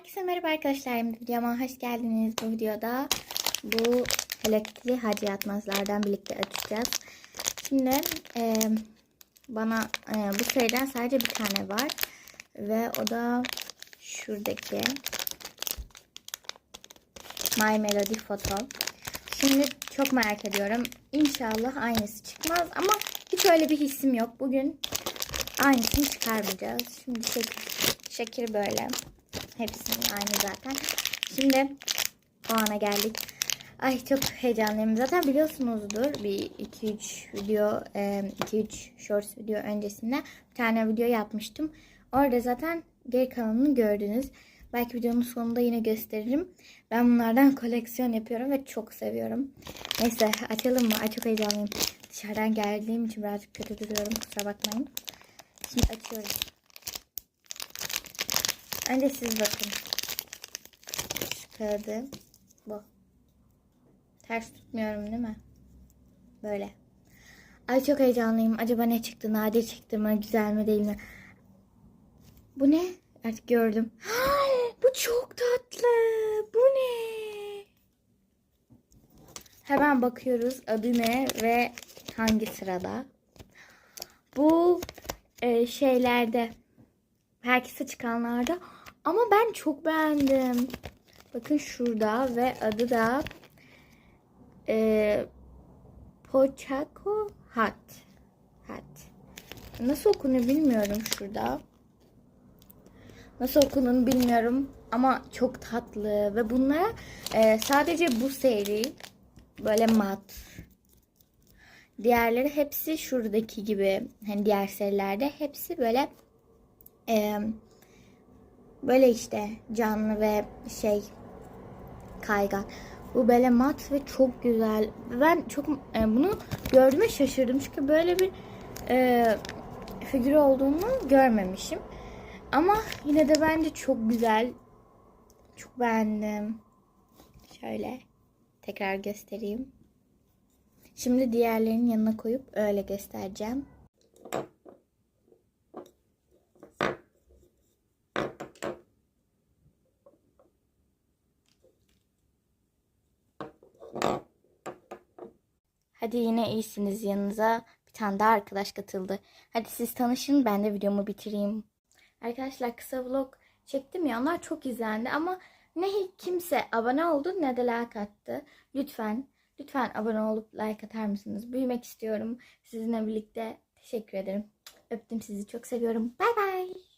Herkese merhaba arkadaşlar. Videoma hoş geldiniz. Bu videoda bu elektrikli hacı yatmazlardan birlikte açacağız. Şimdi e, bana e, bu seriden sadece bir tane var. Ve o da şuradaki My Melody Photo. Şimdi çok merak ediyorum. İnşallah aynısı çıkmaz ama hiç öyle bir hissim yok. Bugün aynısını çıkarmayacağız. Şimdi şekil, şekil böyle. Hepsinin aynı zaten. Şimdi o ana geldik. Ay çok heyecanlıyım. Zaten biliyorsunuzdur bir 2-3 video 2-3 shorts video öncesinde bir tane video yapmıştım. Orada zaten geri kalanını gördünüz. Belki videonun sonunda yine gösteririm. Ben bunlardan koleksiyon yapıyorum ve çok seviyorum. Neyse açalım mı? Ay çok heyecanlıyım. Dışarıdan geldiğim için birazcık kötü duruyorum. Kusura bakmayın. Şimdi açıyoruz. Önce siz bakın. Kağıdı. Bu. Ters tutmuyorum değil mi? Böyle. Ay çok heyecanlıyım. Acaba ne çıktı? Nadir çıktı mı? Güzel mi değil mi? Bu ne? Artık gördüm. Bu çok tatlı. Bu ne? Hemen bakıyoruz adı ne ve hangi sırada. Bu e, şeylerde herkese çıkanlarda ama ben çok beğendim. Bakın şurada ve adı da e, Pochaco Hat. Hat. Nasıl okunuyor bilmiyorum şurada. Nasıl okunduğunu bilmiyorum ama çok tatlı ve bunlara e, sadece bu seri böyle mat. Diğerleri hepsi şuradaki gibi hani diğer serilerde hepsi böyle e, böyle işte canlı ve şey kaygan. Bu böyle mat ve çok güzel. Ben çok e, bunu gördüğüme şaşırdım çünkü böyle bir e, figürü olduğunu görmemişim. Ama yine de bence çok güzel. Çok beğendim. Şöyle tekrar göstereyim. Şimdi diğerlerinin yanına koyup öyle göstereceğim. Hadi yine iyisiniz yanınıza bir tane daha arkadaş katıldı. Hadi siz tanışın ben de videomu bitireyim. Arkadaşlar kısa vlog çektim ya onlar çok izlendi ama ne kimse abone oldu ne de like attı. Lütfen lütfen abone olup like atar mısınız? Büyümek istiyorum sizinle birlikte. Teşekkür ederim. Öptüm sizi çok seviyorum. Bay bay.